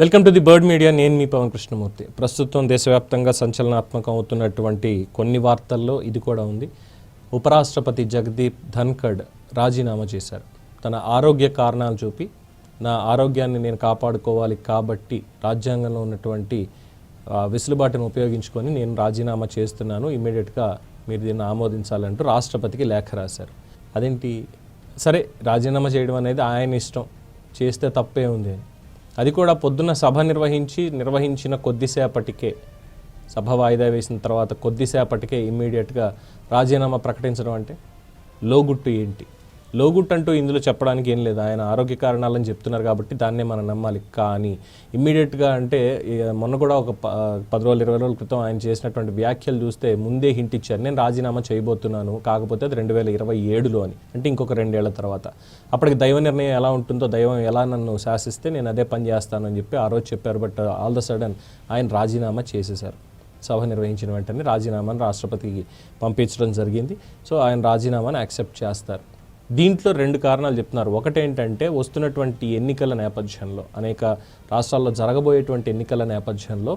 Welcome to the bird media. నేను మీ పవన్ కృష్ణమూర్తి. ప్రస్తుతం దేశవ్యాప్తంగా సంచలనాత్మకం అవుతున్నటువంటి కొన్ని వార్తల్లో ఇది కూడా ఉంది. ఉపరాష్ట్రపతి జగదీప్ ధన్ఖడ్ రాజీనామా చేశారు. తన ఆరోగ్య కారణాలు చూపి నా ఆరోగ్యాన్ని నేను కాపాడుకోవాలి కాబట్టి రాజ్యాంగంలో ఉన్నటువంటి వెసులుబాటును ఉపయోగించుకొని నేను రాజీనామా చేస్తున్నాను. ఇమ్మీడియట్గా మీరు దీన్ని ఆమోదించాలంటూ రాష్ట్రపతికి లేఖ రాశారు. అదేంటి? సరే రాజీనామా చేయడం అనేది ఆయన ఇష్టం. చేస్తే తప్పే ఉంది అని. అది కూడా పొద్దున్న సభ నిర్వహించి నిర్వహించిన కొద్దిసేపటికే సభ వాయిదా వేసిన తర్వాత కొద్దిసేపటికే ఇమ్మీడియట్గా రాజీనామా ప్రకటించడం అంటే లోగుట్టు ఏంటి? లోగుట్ అంటూ ఇందులో చెప్పడానికి ఏం లేదు. ఆయన ఆరోగ్య కారణాలని చెప్తున్నారు కాబట్టి దాన్నే మనం నమ్మాలి. కానీ ఇమ్మీడియట్గా అంటే మొన్న కూడా ఒక ప- పది రోజులు ఇరవై రోజుల క్రితం ఆయన చేసినటువంటి వ్యాఖ్యలు చూస్తే ముందే హింట్ ఇచ్చారు. నేను రాజీనామా చేయబోతున్నాను. కాకపోతే అది రెండు వేల ఇరవై ఏడులో అని. అంటే ఇంకొక రెండేళ్ళ తర్వాత. అప్పటికి దైవ నిర్ణయం ఎలా ఉంటుందో దైవం ఎలా నన్ను శాసిస్తే నేను అదే పని చేస్తానని చెప్పి ఆ రోజు చెప్పారు. బట్ ఆల్ ద సడన్ ఆయన రాజీనామా చేసేశారు. సభ నిర్వహించిన వెంటనే రాజీనామాను రాష్ట్రపతికి పంపించడం జరిగింది. సో ఆయన రాజీనామాను యాక్సెప్ట్ చేస్తారు. దీంట్లో రెండు కారణాలు చెప్తున్నారు. ఒకటేంటంటే వస్తున్నటువంటి ఎన్నికల నేపథ్యంలో అనేక రాష్ట్రాల్లో జరగబోయేటువంటి ఎన్నికల నేపథ్యంలో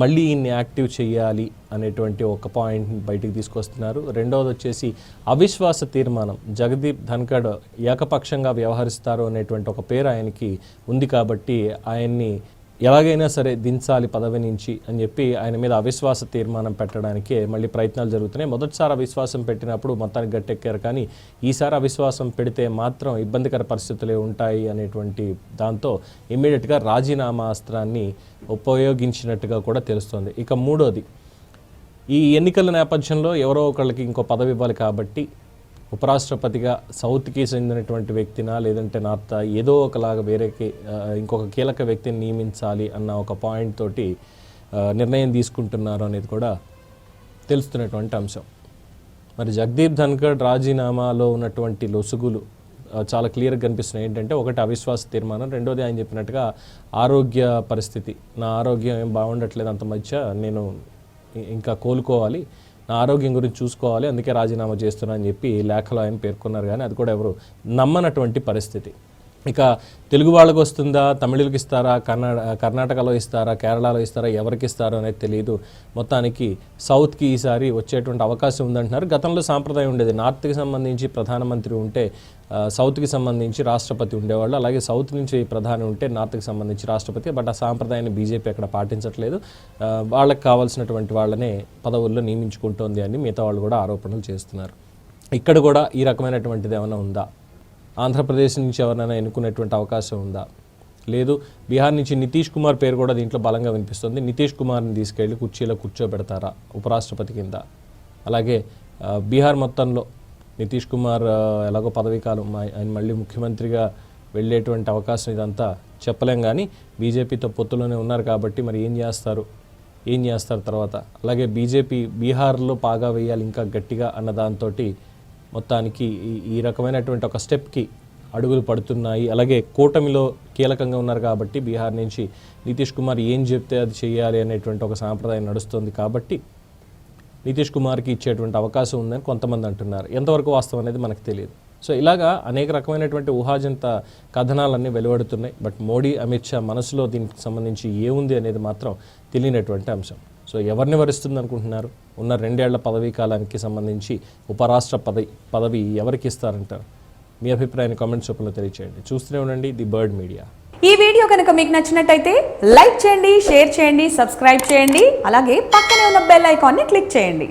మళ్ళీ ఇన్ని యాక్టివ్ చేయాలి అనేటువంటి ఒక పాయింట్ బయటికి తీసుకొస్తున్నారు. రెండవది వచ్చేసి అవిశ్వాస తీర్మానం. జగదీప్ ధన్ఖడ్ ఏకపక్షంగా వ్యవహరిస్తారు అనేటువంటి ఒక పేరు ఆయనకి ఉంది కాబట్టి ఆయన్ని ఎలాగైనా సరే దించాలి పదవి నుంచి అని చెప్పి ఆయన మీద అవిశ్వాస తీర్మానం పెట్టడానికే మళ్ళీ ప్రయత్నాలు జరుగుతున్నాయి. మొదటిసారి అవిశ్వాసం పెట్టినప్పుడు మొత్తానికి గట్టెక్కారు. కానీ ఈసారి అవిశ్వాసం పెడితే మాత్రం ఇబ్బందికర పరిస్థితులే ఉంటాయి అనేటువంటి దాంతో ఇమ్మీడియట్గా రాజీనామా అస్త్రాన్ని ఉపయోగించినట్టుగా కూడా తెలుస్తోంది. ఇక మూడోది ఈ ఎన్నికల నేపథ్యంలో ఎవరో ఒకళ్ళకి ఇంకో పదవి ఇవ్వాలి కాబట్టి ఉపరాష్ట్రపతిగా సౌత్కి చెందినటువంటి వ్యక్తినా లేదంటే నార్త్ ఏదో ఒకలాగా వేరేకి ఇంకొక కీలక వ్యక్తిని నియమించాలి అన్న ఒక పాయింట్ తోటి నిర్ణయం తీసుకుంటున్నారు అనేది కూడా తెలుస్తున్నటువంటి అంశం. మరి జగదీప్ ధన్కర్ రాజీనామాలో ఉన్నటువంటి లొసుగులు చాలా క్లియర్గా కనిపిస్తున్నాయి. ఏంటంటే ఒకటి అవిశ్వాస తీర్మానం రెండోది ఆయన చెప్పినట్టుగా ఆరోగ్య పరిస్థితి. నా ఆరోగ్యం ఏం బాగుండట్లేదు అంత మధ్య నేను ఇంకా కోలుకోవాలి. నా ఆరోగ్యం గురించి చూసుకోవాలి అందుకే రాజీనామా చేస్తున్నా అని చెప్పి లేఖలో ఆయన పేర్కొన్నారు. కానీ అది కూడా ఎవరు నమ్మనటువంటి పరిస్థితి. ఇక తెలుగు వాళ్ళకి వస్తుందా? తమిళులకి ఇస్తారా? కర్ణాట కర్ణాటకలో ఇస్తారా? కేరళలో ఇస్తారా? ఎవరికి ఇస్తారో అనేది తెలియదు మొత్తానికి సౌత్కి ఈసారి వచ్చేటువంటి అవకాశం ఉందంటున్నారు. గతంలో సాంప్రదాయం ఉండేది. నార్త్కి సంబంధించి ప్రధానమంత్రి ఉంటే సౌత్కి సంబంధించి రాష్ట్రపతి ఉండేవాళ్ళు. అలాగే సౌత్ నుంచి ప్రధాని ఉంటే నార్త్కి సంబంధించి రాష్ట్రపతి. బట్ ఆ సాంప్రదాయాన్ని బీజేపీ అక్కడ పాటించట్లేదు. వాళ్ళకి కావాల్సినటువంటి వాళ్ళనే పదవుల్లో నియమించుకుంటోంది అని మిగతా వాళ్ళు కూడా ఆరోపణలు చేస్తున్నారు. ఇక్కడ కూడా ఈ రకమైనటువంటిది ఏమైనా ఉందా? ఆంధ్రప్రదేశ్ నుంచి ఎవరైనా ఎన్నుకునేటువంటి అవకాశం ఉందా? లేదు. బీహార్ నుంచి నితీష్ కుమార్ పేరు కూడా దీంట్లో బలంగా వినిపిస్తుంది. నితీష్ కుమార్ని తీసుకెళ్ళి కుర్చీలో కూర్చోబెడతారా ఉపరాష్ట్రపతి కింద? అలాగే బీహార్ మొత్తంలో నితీష్ కుమార్ ఎలాగో పదవీ కాలం ఆయన మళ్ళీ ముఖ్యమంత్రిగా వెళ్ళేటువంటి అవకాశం ఇదంతా చెప్పలేం కానీ బీజేపీతో పొత్తులోనే ఉన్నారు కాబట్టి మరి ఏం చేస్తారు? ఏం చేస్తారు తర్వాత? అలాగే బీజేపీ బీహార్లో పాగా వేయాలి ఇంకా గట్టిగా అన్న దాంతో మొత్తానికి ఈ- ఈ రకమైనటువంటి ఒక స్టెప్కి అడుగులు పడుతున్నాయి. అలాగే కూటమిలో కీలకంగా ఉన్నారు కాబట్టి బీహార్ నుంచి నితీష్ కుమార్ ఏం చెప్తే అది చేయాలి అనేటువంటి ఒక సాంప్రదాయం నడుస్తుంది కాబట్టి నితీష్ కుమార్కి ఇచ్చేటువంటి అవకాశం ఉందని కొంతమంది అంటున్నారు. ఎంతవరకు వాస్తవం అనేది మనకు తెలియదు. సో ఇలాగా అనేక రకమైనటువంటి ఊహాజంత కథనాలన్నీ వెలువడుతున్నాయి. బట్ మోడీ అమిత్ షా మనసులో దీనికి సంబంధించి ఏముంది అనేది మాత్రం తెలియనటువంటి అంశం. సో ఎవరిని వరిస్తుంది అనుకుంటున్నారు? ఉన్న రెండేళ్ళ పదవీ కాలానికి సంబంధించి ఉపరాష్ట్ర పదవి పదవి ఎవరికి ఇస్తారంటారు? మీ అభిప్రాయాన్ని కామెంట్స్ రూపంలో తెలియచేయండి. చూస్తూనే ఉండండి ది బర్డ్ మీడియా. ఈ వీడియో కనుక మీకు నచ్చినట్టయితే లైక్ చేయండి షేర్ చేయండి సబ్స్క్రైబ్ చేయండి అలాగే పక్కనే ఉన్న బెల్ ఐకాన్ని క్లిక్ చేయండి.